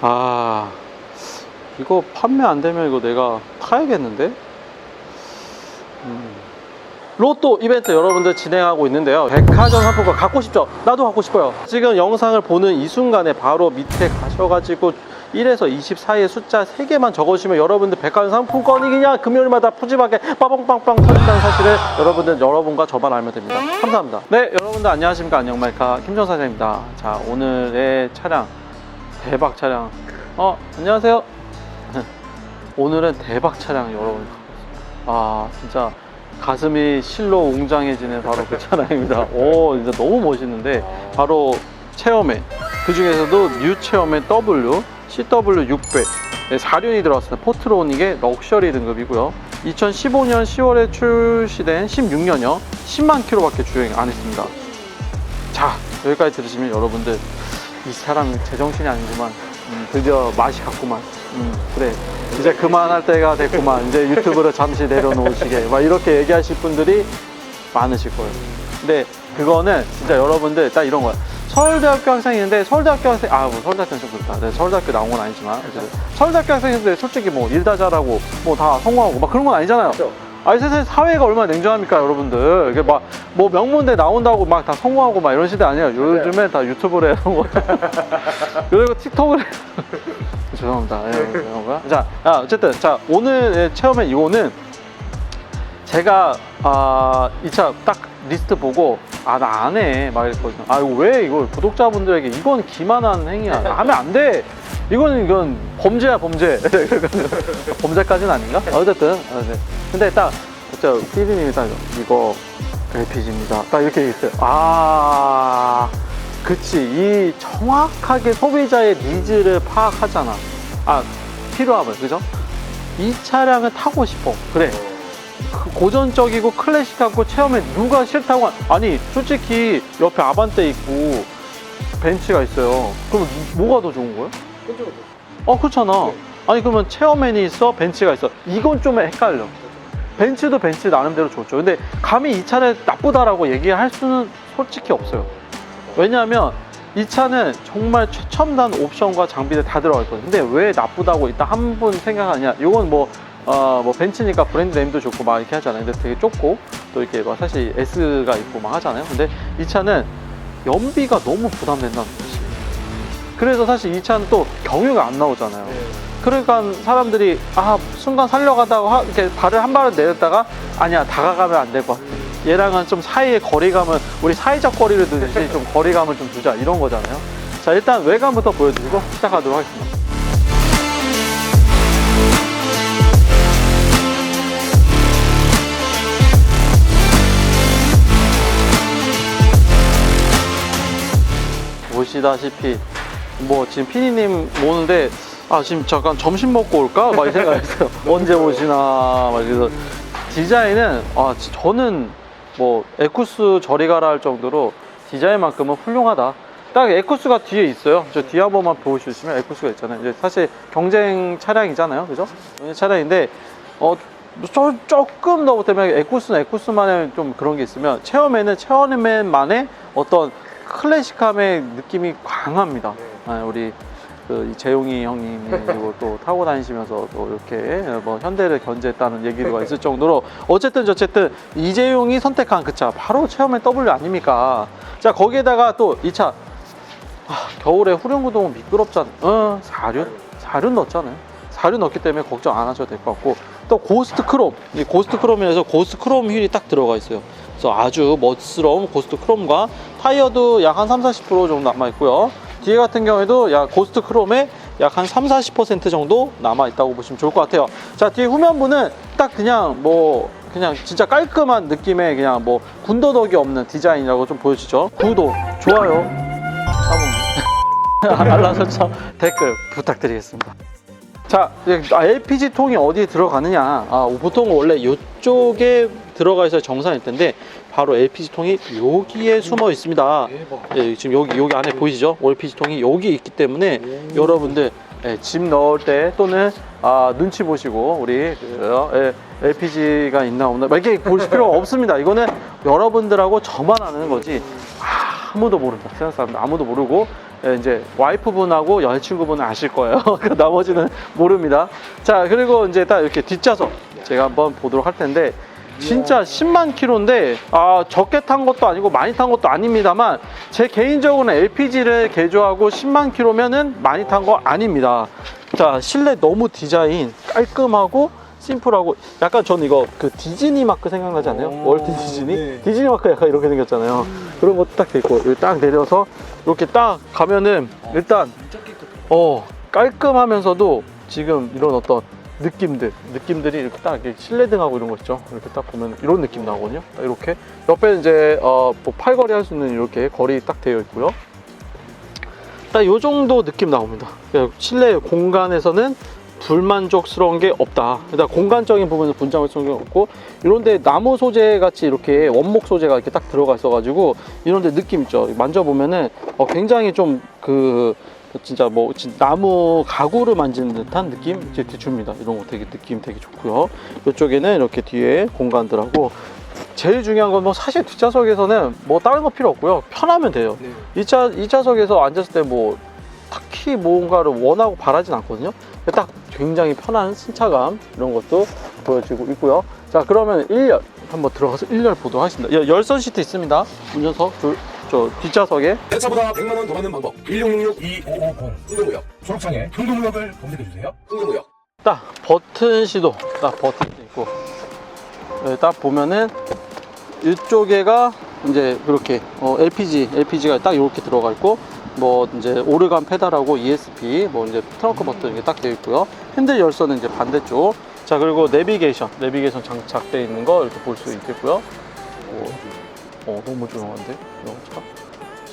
아 이거 판매 안 되면 이거 내가 타야겠는데? 음. 로또 이벤트 여러분들 진행하고 있는데요. 백화점 상품권 갖고 싶죠? 나도 갖고 싶어요. 지금 영상을 보는 이 순간에 바로 밑에 가셔가지고 1에서 20 사이의 숫자 3개만 적어주시면 여러분들 백화점 상품권이 그냥 금요일마다 푸짐하게 빠방빵빵 터진다는 사실을 여러분들 여러분과 저만 알면 됩니다. 감사합니다. 네 여러분들 안녕하십니까? 안녕말카 김정 사장입니다. 자 오늘의 차량 대박 차량. 어 안녕하세요. 오늘은 대박 차량 여러분. 아 진짜 가슴이 실로 웅장해지는 바로 그 차량입니다. 오 진짜 너무 멋있는데 바로 체어맨 그 중에서도 뉴 체어맨 W CW600 네, 4륜이 들어왔습니다. 포트로닉의 럭셔리 등급이고요. 2015년 10월에 출시된 16년형 10만 킬로밖에 주행 안 했습니다. 자 여기까지 들으시면 여러분들 이 사람 제정신이 아니구만. 음, 드디어 맛이 갔구만. 음, 그래 이제 그만할 때가 됐구만. 이제 유튜브를 잠시 내려놓으시게. 막 이렇게 얘기하실 분들이 많으실 거예요. 근데 그거는 진짜 여러분들 딱 이런 거야. 서울대학교 학생인데 서울대학교 학생 아 뭐 서울대학교 는 좀 그렇다. 네, 서울대학교 나온 건 아니지만. 어쨌든 서울대학교 학생인데 솔직히 뭐 일 다 잘하고 뭐 다 성공하고 막 그런 건 아니잖아요 아니 세상에 사회가 얼마나 냉정합니까 여러분들? 이게 막 뭐 명문대 나온다고 막 다 성공하고 막 이런 시대 아니에요. 요즘엔 다 유튜브를 해서 뭐 그리고 틱톡을 해 죄송합니다. 예, 죄송합니다. 자 아, 어쨌든 자 오늘의 체험의 이거는 제가 아, 이 차 딱 리스트 보고 아 나 안 해. 막 이랬거든요. 아 이거 왜 이걸 구독자분들에게 이건 기만한 행위야. 하면 안돼 이거는 이건 범죄야 범죄. 범죄까지는 아닌가? 어쨌든 아, 네. 근데 딱 진짜 피디님이 딱 이거 LPG입니다. 딱 이렇게 얘기했어요. 아 그치. 이 정확하게 소비자의 니즈를 파악하잖아. 아 필요함을 그죠? 이 차량을 타고 싶어. 그래. 그 고전적이고 클래식하고 체험에 누가 싫다고 한... 아니 솔직히 옆에 아반떼 있고 벤츠가 있어요. 그럼 뭐가 더 좋은 거예요? 어 그렇잖아. 아니 그러면 체어맨이 있어? 벤츠가 있어? 이건 좀 헷갈려. 벤츠도 벤츠 나름대로 좋죠. 근데 감히 이 차를 나쁘다라고 얘기할 수는 솔직히 없어요. 왜냐하면 이 차는 정말 최첨단 옵션과 장비들 다 들어가 있거든요. 근데 왜 나쁘다고 일단 한 분 생각하냐? 이건 뭐 어, 뭐 벤츠니까 브랜드 네임도 좋고 막 이렇게 하잖아요. 근데 되게 좁고 또 이렇게 막 사실 S가 있고 막 하잖아요. 근데 이 차는 연비가 너무 부담된다는 거지. 그래서 사실 이 차는 또 경유가 안 나오잖아요. 그러니까 사람들이 아 순간 살려가다가 하- 이렇게 발을 한 발을 내렸다가 아니야 다가가면 안 될 것 같아. 얘랑은 좀 사이의 거리감을 우리 사회적 거리를 두듯이 좀 거리감을 좀 두자 이런 거잖아요. 자 일단 외관부터 보여드리고 시작하도록 하겠습니다. 보시다시피 뭐 지금 피디님 오는데 아 지금 잠깐 점심 먹고 올까? 막 이 생각했어요. 언제 오시나? 막 그래서. 디자인은 아 지- 저는 뭐 에쿠스 저리 가라 할 정도로 디자인만큼은 훌륭하다. 딱 에쿠스가 뒤에 있어요. 저 뒤에 한 번만 보여주시면 에쿠스가 있잖아요. 이제 사실 경쟁 차량이잖아요. 그죠? 차량인데 어 조, 조금 더 보태면 에쿠스는 에쿠스만의 좀 그런 게 있으면 체어맨은 체어맨만의 어떤 클래식함의 느낌이 강합니다. 아, 우리 그 재용이 형님이 그리고 또 타고 다니시면서 또 이렇게 뭐 현대를 견제했다는 얘기가 있을 정도로 어쨌든 저쨌든 이재용이 선택한 그 차 바로 체어맨 W 아닙니까? 자 거기에다가 또 이차 아, 겨울에 후륜구동은 미끄럽잖아. 어, 사륜? 사륜 넣었잖아요. 사륜 넣기 때문에 걱정 안 하셔도 될 것 같고 또 고스트 크롬, 이 고스트 크롬이라서 고스트 크롬 휠이 딱 들어가 있어요. 그래서 아주 멋스러운 고스트 크롬과 타이어도 약 한 3, 40% 정도 남아 있고요. 뒤에 같은 경우에도 약 고스트 크롬에 약 한 3, 40% 정도 남아 있다고 보시면 좋을 것 같아요. 자, 뒤에 후면부는 딱 그냥 뭐 그냥 진짜 깔끔한 느낌의 그냥 뭐 군더더기 없는 디자인이라고 좀 보여지죠. 구독, 좋아요, 알람 설정, 댓글 부탁드리겠습니다. 자, LPG 통이 어디에 들어가느냐? 아, 보통 원래 이쪽에 들어가 있어야 정상일 텐데 바로 LPG 통이 여기에 숨어 있습니다. 예, 지금 여기 여기 안에 보이시죠? LPG 통이 여기 있기 때문에 여러분들 예, 짐 넣을 때 또는 아, 눈치 보시고 우리 그, 예, LPG가 있나 없나 막 이렇게 보실 필요가 없습니다. 이거는 여러분들하고 저만 아는 거지 아무도 모른다. 세상 사람들 아무도 모르고 예, 이제 와이프분하고 여자친구분은 아실 거예요. 그 나머지는 모릅니다. 자, 그리고 이제 딱 이렇게 뒷좌석 제가 한번 보도록 할 텐데 진짜 10만 킬로인데 아, 적게 탄 것도 아니고 많이 탄 것도 아닙니다만 제 개인적으로는 LPG를 개조하고 10만 킬로면은 많이 탄 거 아닙니다. 자, 실내 너무 디자인 깔끔하고 심플하고 약간 전 이거 그 디즈니 마크 생각나지 않아요? 오, 월트 디즈니? 네. 디즈니 마크 약간 이렇게 생겼잖아요. 그런 것도 딱돼 있고 여기 딱 내려서 이렇게 딱 가면은 일단. 어 깔끔하면서도 지금 이런 어떤 느낌들 느낌들이 이렇게 딱 이렇게 실내등하고 이런 거 있죠? 이렇게 딱 보면 이런 느낌 나거든요? 딱 이렇게. 옆에 이제 어 뭐 팔걸이 할 수 있는 이렇게 거리 딱 되어 있고요. 딱요 정도 느낌 나옵니다. 실내 공간에서는 불만족스러운 게 없다. 일단 공간적인 부분은 분장스러운 게 없고 이런데 나무 소재 같이 이렇게 원목 소재가 이렇게 딱 들어가 있어 가지고 이런데 느낌 있죠? 만져보면은 어, 굉장히 좀그 진짜 뭐 진- 나무 가구를 만지는 듯한 느낌 이렇게 줍니다. 이런 거 되게 느낌 되게 좋고요. 이쪽에는 이렇게 뒤에 공간들하고 제일 중요한 건 뭐 사실 뒷좌석에서는 뭐 다른 거 필요 없고요. 편하면 돼요. 네. 이차이차석에서 앉았을 때 뭐 딱히 뭔가를 원하고 바라진 않거든요. 딱 굉장히 편한 승차감 이런 것도 보여지고 있고요. 자 그러면 1열 한번 들어가서 1열 보도록 하겠습니다. 여- 열선 시트 있습니다. 운전석 둘, 저 뒷좌석에? 내 차보다 100만 원 더 받는 방법 1666-2550 흥동무역. 초록창에 흥동무역을 검색해주세요. 흥동무역. 딱 버튼 시도. 딱 버튼 있고. 여기 딱 보면은 이쪽에가 이제 그렇게 어, LPG LPG가 딱 이렇게 들어가 있고 뭐 이제 오르간 페달하고 ESP 뭐 이제 트렁크 버튼 이게 딱 되어 있고요. 핸들 열선은 이제 반대쪽. 자 그리고 내비게이션. 내비게이션 장착되어 있는 거 이렇게 볼 수 있겠고요. 어, 어 너무 조용한데 이거 차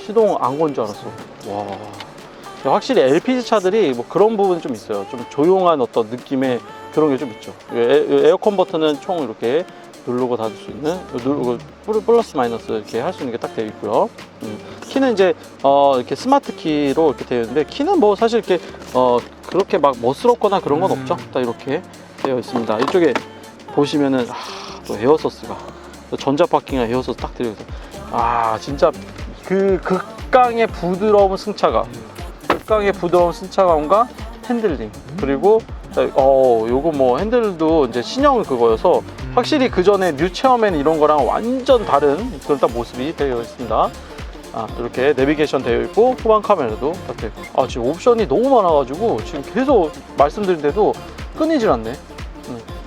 시동 안 건 줄 알았어 와 확실히 LPG 차들이 뭐 그런 부분 좀 있어요. 좀 조용한 어떤 느낌의 그런 게 좀 있죠. 에, 에- 에어컨 버튼은 총 이렇게 누르고 닫을 수 있는 누르고 플- 플러스 마이너스 이렇게 할 수 있는 게 딱 되어 있고요. 음, 키는 이제 어, 이렇게 스마트 키로 이렇게 되어 있는데 키는 뭐 사실 이렇게 어, 그렇게 막 멋스럽거나 그런 건 음. 없죠. 딱 이렇게 되어 있습니다. 이쪽에 보시면은 아, 또 에어서스가 또 전자 파킹이나 에어서스 딱 있어. 아 진짜 그 극강의 부드러운 승차감. 극강의 부드러운 승차감과 핸들링 그리고 어 요거 뭐 핸들도 이제 신형 그거여서 확실히 그 전에 뉴 체어맨 이런 거랑 완전 다른 그런 딱 모습이 되어 있습니다. 아 이렇게 내비게이션 되어 있고 후방 카메라도 딱 되어 아 지금 옵션이 너무 많아가지고 지금 계속 말씀드린데도 끊이질 않네.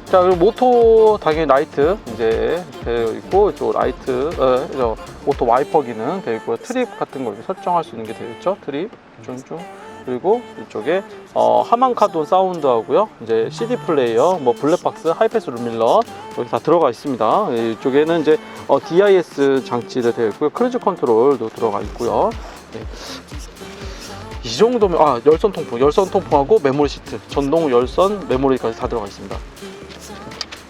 음. 자 그리고 모토 당연히 라이트 이제 되어 있고 또 라이트 어, 저 오토 와이퍼 기능 되어 있고요. 트립 같은 거 이렇게 설정할 수 있는 게 되어 있죠? 트립 쭉쭉 그리고 이쪽에 어, 하만카돈 사운드 하고요. 이제 CD 플레이어 뭐 블랙박스 하이패스 룸밀러 여기 다 들어가 있습니다. 예, 이쪽에는 이제 어, DIS 장치도 되어 있고요. 크루즈 컨트롤도 들어가 있고요. 예. 이 정도면 아 열선 통풍 열선 통풍하고 메모리 시트 전동 열선 메모리까지 다 들어가 있습니다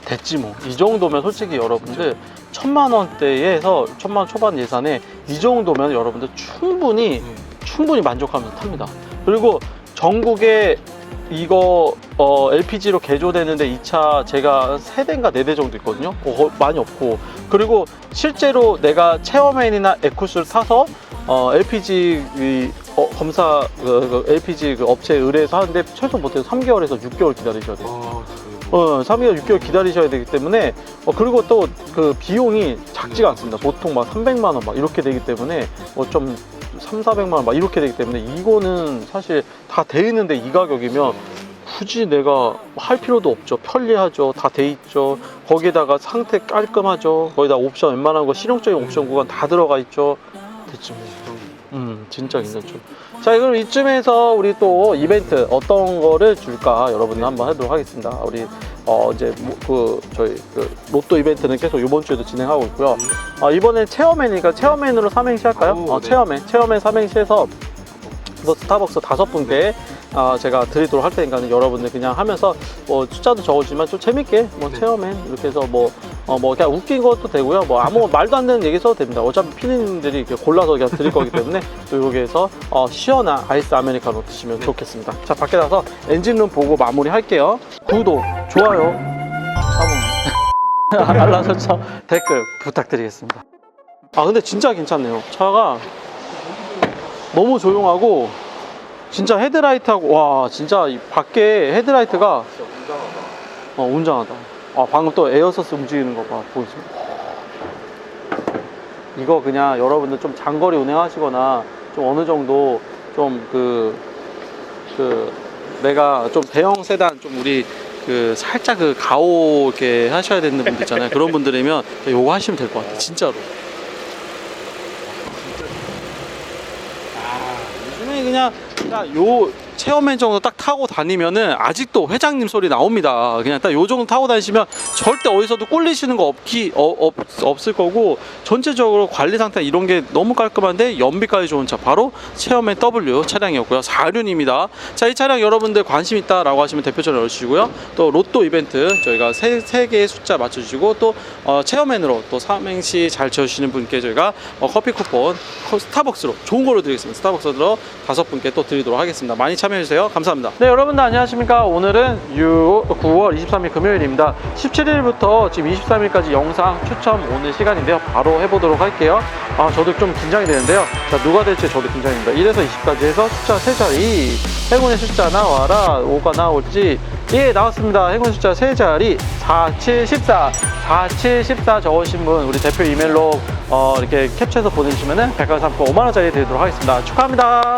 됐지 뭐. 이 정도면 솔직히 여러분들 천만 원대에서 천만 원 초반 예산에 이 정도면 여러분들 충분히 충분히 만족하면서 탑니다. 그리고 전국에 이거 어, LPG로 개조되는데 이 차 제가 세 대인가 네 대 정도 있거든요. 어, 많이 없고. 그리고 실제로 내가 체어맨이나 에쿠스를 타서 어, LPG 이, 어, 검사 그, 그 LPG 그 업체에 의뢰해서 하는데 최소 못해도 3개월에서 6개월 기다리셔야 돼요. 아, 어, 3개월, 6개월 기다리셔야 되기 때문에, 어, 그리고 또 그 비용이 작지가 않습니다. 보통 막 300만 원 막 이렇게 되기 때문에, 뭐좀 3, 400만 원 막 이렇게 되기 때문에, 이거는 사실 다 돼 있는데 이 가격이면 굳이 내가 할 필요도 없죠. 편리하죠. 다 돼 있죠. 거기다가 상태 깔끔하죠. 거기다 옵션 웬만한 거 실용적인 옵션 구간 다 들어가 있죠. 뭐. 음, 진짜 괜찮죠. 자, 그럼 이쯤에서 우리 또 이벤트 어떤 거를 줄까 여러분들 한번 해보도록 하겠습니다. 우리 어 이제 뭐, 그 저희 그 로또 이벤트는 계속 이번 주에도 진행하고 있고요. 어, 이번에 체어맨이니까 체어맨으로 삼행시 할까요? 어, 네. 체어맨, 체어맨 삼행시해서 뭐 스타벅스 다섯 분께 아, 제가 드리도록 할 테니까 여러분들 그냥 하면서 뭐 숫자도 적어주지만 좀 재밌게 뭐 네. 체어맨 이렇게 해서 뭐 어, 뭐 그냥 웃긴 것도 되고요. 뭐 아무 말도 안 되는 얘기 써도 됩니다. 어차피 피디님들이 이렇게 골라서 그냥 드릴 거기 때문에 또 여기에서 어, 시원한 아이스 아메리카노 드시면 좋겠습니다. 자 밖에 나서 엔진룸 보고 마무리 할게요. 구독, 좋아요, 사봉, 알람 설정, 댓글 부탁드리겠습니다. 아 근데 진짜 괜찮네요. 차가 너무 조용하고 진짜 헤드라이트하고 와 진짜 이 밖에 헤드라이트가 어 웅장하다 아 방금 또 에어서스 움직이는 거 봐 보이시면 이거 그냥 여러분들 좀 장거리 운행하시거나 좀 어느 정도 좀그그 내가 좀 대형 세단 좀 우리 그 살짝 그 가오 이렇게 하셔야 되는 분들 있잖아요. 그런 분들이면 요거 하시면 될 것 같아요 진짜로. 요즘에 그냥 딱요 체험맨 정도 딱 타고 다니면은 아직도 회장님 소리 나옵니다. 그냥 딱 요 정도 타고 다니시면 절대 어디서도 꿀리시는 거 없기 어, 없, 없을 거고 전체적으로 관리 상태 이런 게 너무 깔끔한데 연비까지 좋은 차 바로 체험맨 W 차량이었고요. 4륜입니다. 자, 이 차량 여러분들 관심 있다라고 하시면 대표전을 넣어주시고요. 또 로또 이벤트 저희가 세, 세 개의 숫자 맞춰주시고 또 어, 체험맨으로 또 삼행시 잘 채워주시는 분께 저희가 어, 커피 쿠폰 커- 스타벅스로 좋은 걸로 드리겠습니다. 스타벅스로 다섯 분께 또 드리도록 하겠습니다. 많이 참 여해주세요. 감사합니다. 네, 여러분들 안녕하십니까. 오늘은 6, 9월 23일 금요일입니다. 17일부터 지금 23일까지 영상 추첨 오는 시간인데요. 바로 해보도록 할게요. 아, 저도 좀 긴장이 되는데요. 자, 누가 될지 저도 긴장입니다. 1에서 20까지 해서 숫자 3자리. 행운의 숫자 나와라. 5가 나올지. 예, 나왔습니다. 행운 숫자 3자리. 4, 7, 14. 4, 7, 14 적으신 분, 우리 대표 이메일로 어, 이렇게 캡처해서 보내주시면은 백화점 상품 5만원짜리 드리도록 하겠습니다. 축하합니다.